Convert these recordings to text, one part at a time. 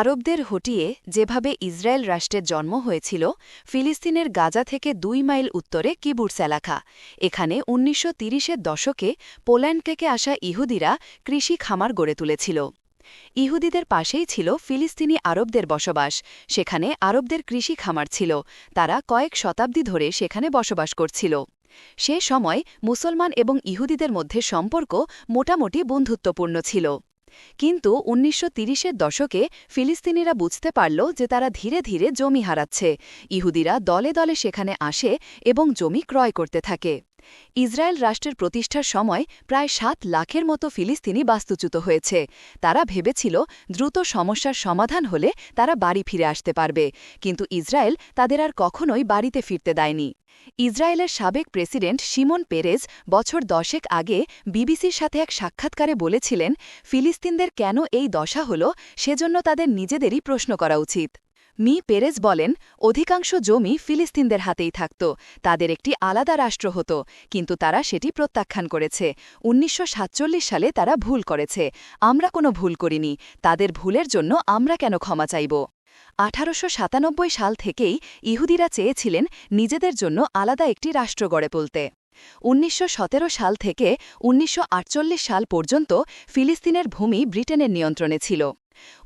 আরবদের হটিয়ে যেভাবে ইসরায়েল রাষ্ট্রের জন্ম হয়েছিল, ফিলিস্তিনের গাজা থেকে দুই মাইল উত্তরে কিবুর্স এলাকা। এখানে উনিশশো তিরিশের দশকে পোল্যান্ড থেকে আসা ইহুদিরা কৃষি খামার গড়ে তুলেছিল। ইহুদিদের পাশেই ছিল ফিলিস্তিনি আরবদের বসবাস, সেখানে আরবদের কৃষি খামার ছিল, তারা কয়েক শতাব্দী ধরে সেখানে বসবাস করছিল। সে সময় মুসলমান এবং ইহুদিদের মধ্যে সম্পর্ক মোটামুটি বন্ধুত্বপূর্ণ ছিল। কিন্তু উনিশশো তিরিশের দশকে ফিলিস্তিনিরা বুঝতে পারল যে তারা ধীরে ধীরে জমি হারাচ্ছে। ইহুদিরা দলে দলে সেখানে আসে এবং জমি ক্রয় করতে থাকে। ইসরায়েল রাষ্ট্রের প্রতিষ্ঠার সময় প্রায় সাত লাখের মতো ফিলিস্তিনি বাস্তুচ্যুত হয়েছে। তারা ভেবেছিল দ্রুত সমস্যার সমাধান হলে তারা বাড়ি ফিরে আসতে পারবে, কিন্তু ইসরায়েল তাদের আর কখনোই বাড়িতে ফিরতে দেয়নি। ইসরায়েলের সাবেক প্রেসিডেন্ট শিমন পেরেজ বছর দশেক আগে বিবিসির সাথে এক সাক্ষাৎকারে বলেছিলেন, ফিলিস্তিনদের কেন এই দশা হল, সেজন্য তাদের নিজেদেরই প্রশ্ন করা উচিত। মি পেরেজ বলেন, অধিকাংশ জমি ফিলিস্তিনদের হাতেই থাকত। তাদের একটি আলাদা রাষ্ট্র হতো, কিন্তু তারা সেটি প্রত্যাখ্যান করেছে। উনিশশো সাতচল্লিশ সালে তারা ভুল করেছে। আমরা কোনো ভুল করিনি। তাদের ভুলের জন্য আমরা কেন ক্ষমা চাইব? আঠারোশো সাতানব্বই সাল থেকেই ইহুদিরা চেয়েছিলেন নিজেদের জন্য আলাদা একটি রাষ্ট্র গড়ে তুলতে। উনিশশো সতেরো সাল থেকে উনিশশো আটচল্লিশ সাল পর্যন্ত ফিলিস্তিনের ভূমি ব্রিটেনের নিয়ন্ত্রণে ছিল।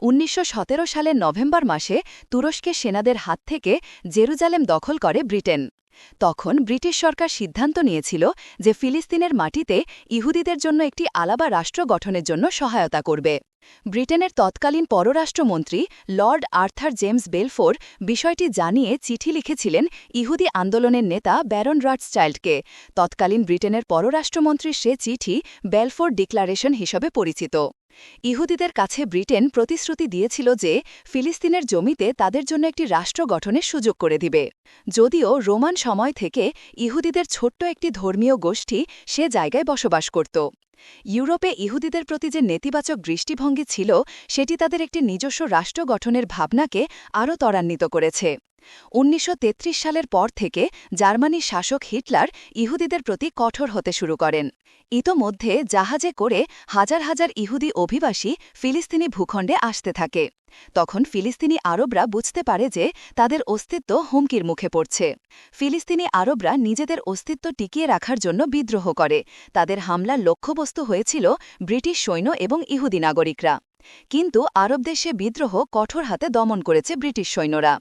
উনিশশো সতেরো সালের নভেম্বর মাসে তুরস্কে সেনাদের হাত থেকে জেরুজালেম দখল করে ব্রিটেন। তখন ব্রিটিশ সরকার সিদ্ধান্ত নিয়েছিল যে ফিলিস্তিনের মাটিতে ইহুদিদের জন্য একটি আলাবা রাষ্ট্র গঠনের জন্য সহায়তা করবে। ব্রিটেনের তৎকালীন পররাষ্ট্রমন্ত্রী লর্ড আর্থার জেমস বেলফোর বিষয়টি জানিয়ে চিঠি লিখেছিলেন ইহুদি আন্দোলনের নেতা ব্যারন চাইল্ডকে তৎকালীন ব্রিটেনের পররাষ্ট্রমন্ত্রীর সে চিঠি বেলফোর ডিক্লারেশন হিসেবে পরিচিত। ইহুদিদের কাছে ব্রিটেন প্রতিশ্রুতি দিয়েছিল যে ফিলিস্তিনের জমিতে তাদের জন্য একটি রাষ্ট্র গঠনের সুযোগ করে দিবে। যদিও রোমান সময় থেকে ইহুদিদের ছোট্ট একটি ধর্মীয় গোষ্ঠী সে জায়গায় বসবাস করত। ইউরোপে ইহুদিদের প্রতি যে নেতিবাচক দৃষ্টিভঙ্গি ছিল, সেটি তাদের একটি নিজস্ব রাষ্ট্র গঠনের ভাবনাকে আরও ত্বরান্বিত করেছে। উনিশশো তেত্রিশ সালের পর থেকে জার্মানির শাসক হিটলার ইহুদিদের প্রতি কঠোর হতে শুরু করেন। ইতোমধ্যে জাহাজে করে হাজার হাজার ইহুদি অভিবাসী ফিলিস্তিনি ভূখণ্ডে আসতে থাকে। তখন ফিলিস্তিনি আরবরা বুঝতে পারে যে তাদের অস্তিত্ব হুমকির মুখে পড়ছে। ফিলিস্তিনি আরবরা নিজেদের অস্তিত্ব টিকিয়ে রাখার জন্য বিদ্রোহ করে। তাদের হামলার লক্ষ্যবস্তু হয়েছিল ব্রিটিশ সৈন্য এবং ইহুদি নাগরিকরা। কিন্তু আরব দেশে বিদ্রোহ কঠোর হাতে দমন করেছে ব্রিটিশ সৈন্যরা।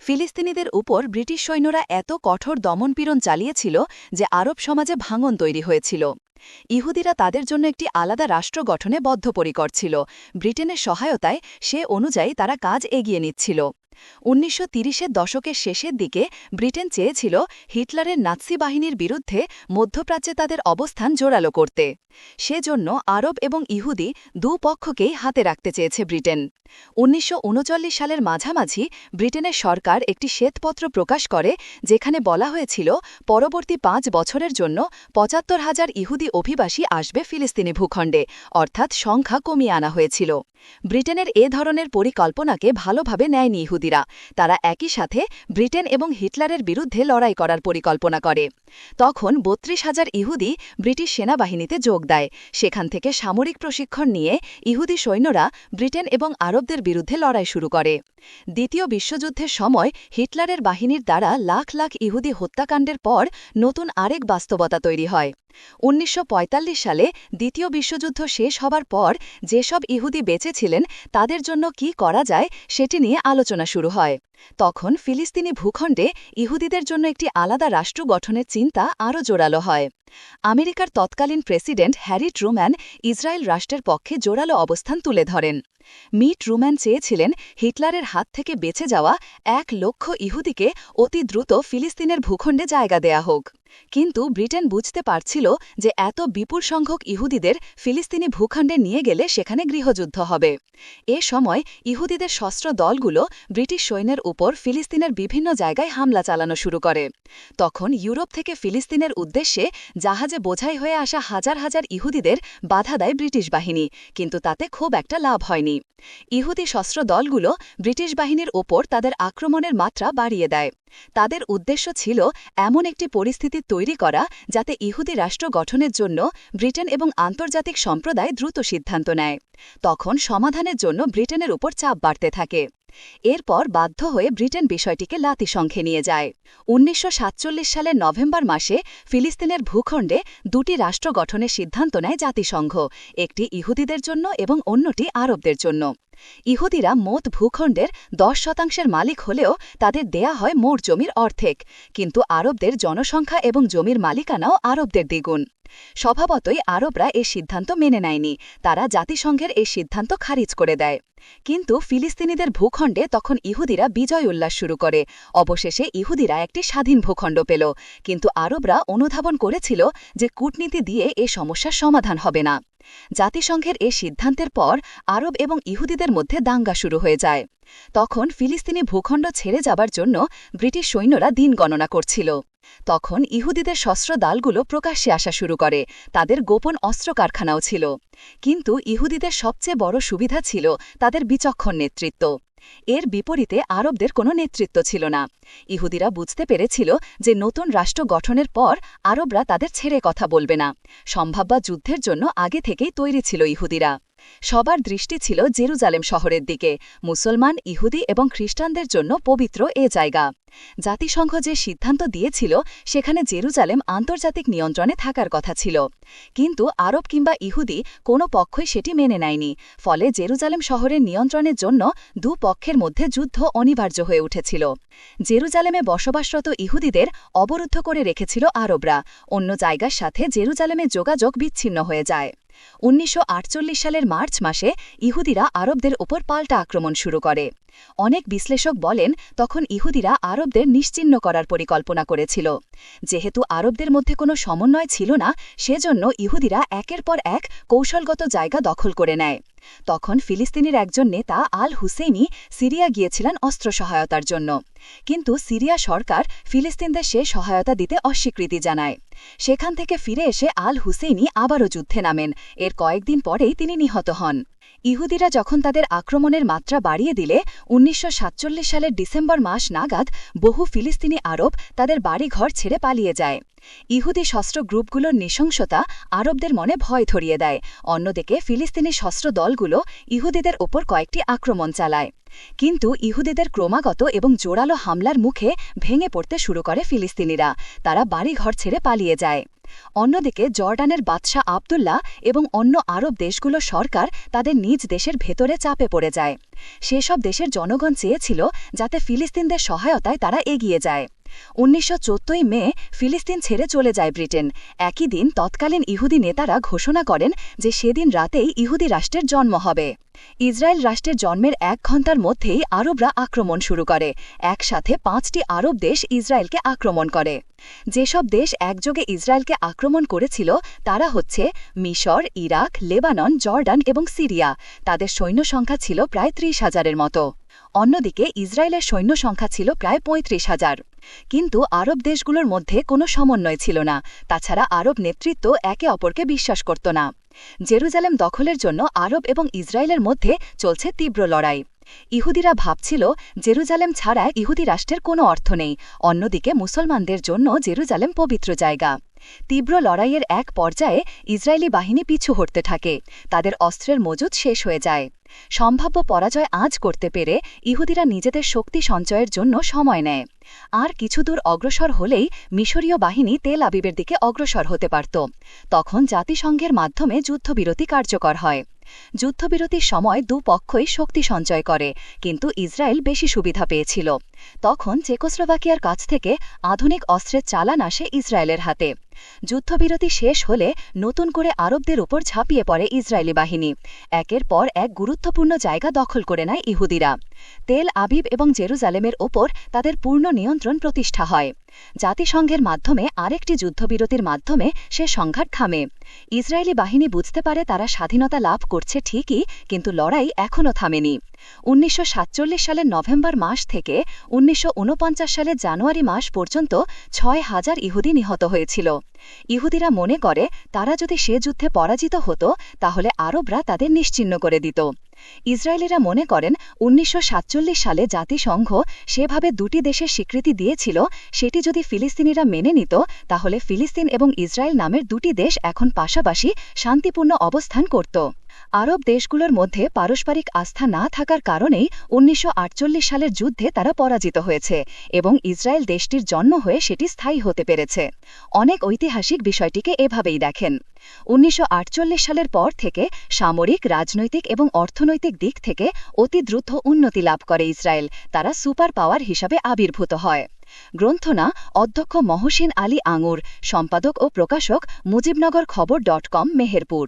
ফিলিস্তিনিদের উপর ব্রিটিশ সৈন্যরা এত কঠোর দমনপীড়ন চালিয়েছিল যে আরব সমাজে ভাঙন তৈরি হয়েছিল। ইহুদিরা তাদের জন্য একটি আলাদা রাষ্ট্র গঠনে বদ্ধপরিকর ছিল। ব্রিটেনের সহায়তায় সে অনুযায়ী তারা কাজ এগিয়ে নিচ্ছিল। উনিশশো তিরিশের দশকের শেষের দিকে ব্রিটেন চেয়েছিল হিটলারের নাৎসি বাহিনীর বিরুদ্ধে মধ্যপ্রাচ্যে তাদের অবস্থান জোরালো করতে। সেজন্য আরব এবং ইহুদি দুপক্ষকেই হাতে রাখতে চেয়েছে ব্রিটেন। উনিশশো উনচল্লিশ সালের মাঝামাঝি ব্রিটেনের সরকার একটি শ্বেতপত্র প্রকাশ করে, যেখানে বলা হয়েছিল, পরবর্তী পাঁচ বছরের জন্য পঁচাত্তর হাজার ইহুদি অভিবাসী আসবে ফিলিস্তিনি ভূখণ্ডে। অর্থাৎ সংখ্যা কমিয়ে আনা হয়েছিল। ব্রিটেনের এ ধরনের পরিকল্পনাকে ভালোভাবে নেয়নি ইহুদিরা তারা একই সাথে ব্রিটেন এবং হিটলারের বিরুদ্ধে লড়াই করার পরিকল্পনা করে। তখন বত্রিশ হাজার ইহুদি ব্রিটিশ সেনাবাহিনীতে যোগ দেয়। সেখান থেকে সামরিক প্রশিক্ষণ নিয়ে ইহুদি সৈন্যরা ব্রিটেন এবং আরবদের বিরুদ্ধে লড়াই শুরু করে। দ্বিতীয় বিশ্বযুদ্ধের সময় হিটলারের বাহিনীর দ্বারা লাখ লাখ ইহুদি হত্যাকাণ্ডের পর নতুন আরেক বাস্তবতা তৈরি হয়। উনিশশো পঁয়তাল্লিশ সালে দ্বিতীয় বিশ্বযুদ্ধ শেষ হবার পর যেসব ইহুদি বেঁচেছিলেন তাদের জন্য কি করা যায় সেটি নিয়ে আলোচনা শুরু হয়। তখন ফিলিস্তিনি ভূখণ্ডে ইহুদিদের জন্য একটি আলাদা রাষ্ট্র গঠনের চিন্তা আরও জোরালো হয়। আমেরিকার তৎকালীন প্রেসিডেন্ট হ্যারি ট্রুম্যান ইসরায়েল রাষ্ট্রের পক্ষে জোরালো অবস্থান তুলে ধরেন। মি ট্রুম্যান চেয়েছিলেন হিটলারের হাত থেকে বেঁচে যাওয়া এক লক্ষ ইহুদিকে অতি দ্রুত ফিলিস্তিনের ভূখণ্ডে জায়গা দেয়া হোক। কিন্তু ব্রিটেন বুঝতে পারছিল যে এত বিপুল সংখ্যক ইহুদিদের ফিলিস্তিনি ভূখণ্ডে নিয়ে গেলে সেখানে গৃহযুদ্ধ হবে। এ সময় ইহুদিদের সস্ত্র দলগুলো ব্রিটিশ সৈন্যের উপর ফিলিস্তিনের বিভিন্ন জায়গায় হামলা চালানো শুরু করে। তখন ইউরোপ থেকে ফিলিস্তিনের উদ্দেশ্যে জাহাজে বোঝাই হয়ে আসা হাজার হাজার ইহুদিদের বাধা দেয় ব্রিটিশ বাহিনী, কিন্তু তাতে খুব একটা লাভ হয়নি। হয়নি ইহুদি সশস্ত্র দলগুলো ব্রিটিশ বাহিনীর ওপর তাদের আক্রমণের মাত্রা বাড়িয়ে দেয়। তাদের উদ্দেশ্য ছিল এমন একটি পরিস্থিতি তৈরি করা যাতে ইহুদি রাষ্ট্র গঠনের জন্য ব্রিটেন এবং আন্তর্জাতিক সম্প্রদায় দ্রুত সিদ্ধান্ত নেয়। তখন সমাধানের জন্য ব্রিটেনের উপর চাপ বাড়তে থাকে। এরপর বাধ্য হয়ে ব্রিটেন বিষয়টিকে লাতিসংখ্যে নিয়ে যায়। উনিশশো সাতচল্লিশ সালের নভেম্বর মাসে ফিলিস্তিনের ভূখণ্ডে দুটি রাষ্ট্র গঠনের সিদ্ধান্ত নেয় জাতিসংঘ, একটি ইহুদিদের জন্য এবং অন্যটি আরবদের জন্য। ইহুদিরা মোট ভূখণ্ডের দশ শতাংশের মালিক হলেও তাদের দেয়া হয় মোট জমির অর্ধেক, কিন্তু আরবদের জনসংখ্যা এবং জমির মালিকানাও আরবদের দ্বিগুণ। স্বভাবতই আরবরা এ সিদ্ধান্ত মেনে নেয়নি, তারা জাতিসংঘের এই সিদ্ধান্ত খারিজ করে দেয়। কিন্তু ফিলিস্তিনিদের ভূখণ্ডে তখন ইহুদিরা বিজয় উল্লাস শুরু করে। অবশেষে ইহুদিরা একটি স্বাধীন ভূখণ্ড পেল, কিন্তু আরবরা অনুধাবন করেছিল যে কূটনীতি দিয়ে এ সমস্যার সমাধান হবে না। জাতিসংঘের এ সিদ্ধান্তের পর আরব এবং ইহুদিদের মধ্যে দাঙ্গা শুরু হয়ে যায়। তখন ফিলিস্তিনি ভূখণ্ড ছেড়ে যাবার জন্য ব্রিটিশ সৈন্যরা দিন গণনা করছিল। তখন ইহুদিদের শস্ত্র দালগুলো প্রকাশ্যে আসা শুরু করে, তাদের গোপন অস্ত্র কারখানাও ছিল। কিন্তু ইহুদিদের সবচেয়ে বড় সুবিধা ছিল তাদের বিচক্ষণ নেতৃত্ব। এর বিপরীতে আরবদের কোনো নেতৃত্ব ছিল না। ইহুদিরা বুঝতে পেরেছিল যে নতুন রাষ্ট্র গঠনের পর আরবরা তাদের ছেড়ে কথা বলবে না। সম্ভাব্য যুদ্ধের জন্য আগে থেকেই তৈরি ছিল ইহুদিরা। সবার দৃষ্টি ছিল জেরুজালেম শহরের দিকে। মুসলমান, ইহুদি এবং খ্রিস্টানদের জন্য পবিত্র এ জায়গা। জাতিসংঘ যে সিদ্ধান্ত দিয়েছিল, সেখানে জেরুজালেম আন্তর্জাতিক নিয়ন্ত্রণে থাকার কথা ছিল। কিন্তু আরব কিংবা ইহুদি কোনো পক্ষই সেটি মেনে নেয়নি। ফলে জেরুজালেম শহরের নিয়ন্ত্রণের জন্য দু পক্ষের মধ্যে যুদ্ধ অনিবার্য হয়ে উঠেছিল। জেরুজালেমে বসবাসরত ইহুদিদের অবরুদ্ধ করে রেখেছিল আরবরা। অন্য জায়গার সাথে জেরুজালেমে যোগাযোগ বিচ্ছিন্ন হয়ে যায়। উনিশশো আটচল্লিশ সালের মার্চ মাসে ইহুদিরা আরবদের ওপর পাল্টা আক্রমণ শুরু করে। অনেক বিশ্লেষক বলেন, তখন ইহুদিরা আরবদের নিশ্চিহ্ন করার পরিকল্পনা করেছিল। যেহেতু আরবদের মধ্যে কোনো সমন্বয় ছিল না, সেজন্য ইহুদিরা একের পর এক কৌশলগত জায়গা দখল করে নেয়। তখন ফিলিস্তিনের একজন নেতা আল হুসেইনি সিরিয়া গিয়েছিলেন অস্ত্র সহায়তার জন্য। কিন্তু সিরিয়া সরকার ফিলিস্তিনদের সে সহায়তা দিতে অস্বীকৃতি জানায়। সেখান থেকে ফিরে এসে আল হুসেইনি আবারও যুদ্ধে নামেন। এর কয়েকদিন পরেই তিনি নিহত হন। ইহুদিরা যখন তাদের আক্রমণের মাত্রা বাড়িয়ে দিলে, উনিশশো সাতচল্লিশ সালের ডিসেম্বর মাস নাগাদ বহু ফিলিস্তিনি আরব তাদের বাড়িঘর ছেড়ে পালিয়ে যায়। ইহুদি শস্ত্র গ্রুপগুলোর নৃশংসতা আরবদের মনে ভয় ধরিয়ে দেয়। অন্যদিকে ফিলিস্তিনি শস্ত্র দলগুলো ইহুদিদের ওপর কয়েকটি আক্রমণ চালায়। কিন্তু ইহুদিদের ক্রমাগত এবং জোরালো হামলার মুখে ভেঙে পড়তে শুরু করে ফিলিস্তিনিরা। তারা বাড়িঘর ছেড়ে পালিয়ে যায়। অন্যদিকে জর্ডানের বাদশাহ আবদুল্লাহ এবং অন্য আরব দেশগুলো সরকার তাদের নিজ দেশের ভেতরে চাপে পড়ে যায়। সেসব দেশের জনগণ চেয়েছিল যাতে ফিলিস্তিনদের সহায়তায় তারা এগিয়ে যায়। উনিশশো মে ফিলিস্তিন ছেড়ে চলে যায় ব্রিটেন। একই দিন তৎকালীন ইহুদি নেতারা ঘোষণা করেন যে সেদিন রাতেই ইহুদি রাষ্ট্রের জন্ম হবে। ইসরায়েল রাষ্ট্রের জন্মের এক ঘণ্টার মধ্যেই আরবরা আক্রমণ শুরু করে। একসাথে পাঁচটি আরব দেশ ইসরায়েলকে আক্রমণ করে। যেসব দেশ একযোগে ইসরায়েলকে আক্রমণ করেছিল, তারা হচ্ছে মিশর, ইরাক, লেবানন, জর্ডান এবং সিরিয়া। তাদের সৈন্য সংখ্যা ছিল প্রায় ত্রিশ হাজারের মতো। অন্যদিকে ইসরায়েলের সৈন্য সংখ্যা ছিল প্রায় পঁয়ত্রিশ হাজার। কিন্তু আরব দেশগুলোর মধ্যে কোনো সমন্বয় ছিল না। তাছাড়া আরব নেতৃত্ব একে অপরকে বিশ্বাস করত না। জেরুজালেম দখলের জন্য আরব এবং ইসরায়েলের মধ্যে চলছে তীব্র লড়াই। ইহুদিরা ভাবছিল, জেরুজালেম ছাড়া ইহুদি রাষ্ট্রের কোনো অর্থ নেই। অন্যদিকে মুসলমানদের জন্য জেরুজালেম পবিত্র জায়গা। তীব্র লড়াইয়ের এক পর্যায়ে ইসরায়েলি বাহিনী পিছু হটতে থাকে। তাদের অস্ত্রের মজুদ শেষ হয়ে যায়। সম্ভাব্য পরাজয় আজ করতে পেরে ইহুদিরা নিজেদের শক্তি সঞ্চয়ের জন্য সময় নেয়। আর কিছুদূর অগ্রসর হলেই মিশরীয় বাহিনী তেল আবিবের দিকে অগ্রসর হতে পারত। তখন জাতিসংঘের মাধ্যমে যুদ্ধবিরতি কার্যকর হয়। যুদ্ধবিরতির সময় দুপক্ষই শক্তি সঞ্চয় করে, কিন্তু ইসরায়েল বেশি সুবিধা পেয়েছিল। তখন চেকোস্লোভাকিয়ার কাছ থেকে আধুনিক অস্ত্রের চালান আসে ইসরায়েলের হাতে। যুদ্ধবিরতি শেষ হলে নতুন করে আরবদের উপর ঝাঁপিয়ে পড়ে ইসরায়েলি বাহিনী। একের পর এক গুরুত্বপূর্ণ জায়গা দখল করে নেয় ইহুদিরা। তেল আবিব এবং জেরুজালেমের ওপর তাদের পূর্ণ নিয়ন্ত্রণ প্রতিষ্ঠা হয়। জাতিসংঘের মাধ্যমে আরেকটি যুদ্ধবিরতির মাধ্যমে সে সংঘাত থামে। ইসরায়েলি বাহিনী বুঝতে পারে তারা স্বাধীনতা লাভ করছে ঠিকই, কিন্তু লড়াই এখনও থামেনি। উনিশশো সাতচল্লিশ সালের নভেম্বর মাস থেকে উনিশশো ঊনপঞ্চাশ সালের জানুয়ারি মাস পর্যন্ত ছয় হাজার ইহুদি নিহত হয়েছিল। ইহুদিরা মনে করে, তারা যদি সে যুদ্ধে পরাজিত হতো, তাহলে আরবরা তাদের নিশ্চিহ্ন করে দিত। ইসরায়েলিরা মনে করেন উনিশশো সাতচল্লিশ সালে জাতিসংঘ সেভাবে দুটি দেশের স্বীকৃতি দিয়েছিল, সেটি যদি ফিলিস্তিনিরা মেনে নিত, তাহলে ফিলিস্তিন এবং ইসরায়েল নামের দুটি দেশ এখন পাশাপাশি শান্তিপূর্ণ অবস্থান করত। আরব দেশগুলোর মধ্যে পারস্পরিক আস্থা না থাকার কারণেই উনিশশো আটচল্লিশ সালের যুদ্ধে তারা পরাজিত হয়েছে এবং ইসরায়েল দেশটির জন্ম হয়ে সেটি স্থায়ী হতে পেরেছে। অনেক ঐতিহাসিক বিষয়টিকে এভাবেই দেখেন। উনিশশো আটচল্লিশ সালের পর থেকে সামরিক, রাজনৈতিক এবং অর্থনৈতিক দিক থেকে অতি দ্রুত উন্নতি লাভ করে ইসরায়েল। তারা সুপার পাওয়ার হিসাবে আবির্ভূত হয়। গ্রন্থনা অধ্যক্ষ মহসিন আলী আঙুর, সম্পাদক ও প্রকাশক মুজিবনগর খবর ডট কম, মেহেরপুর।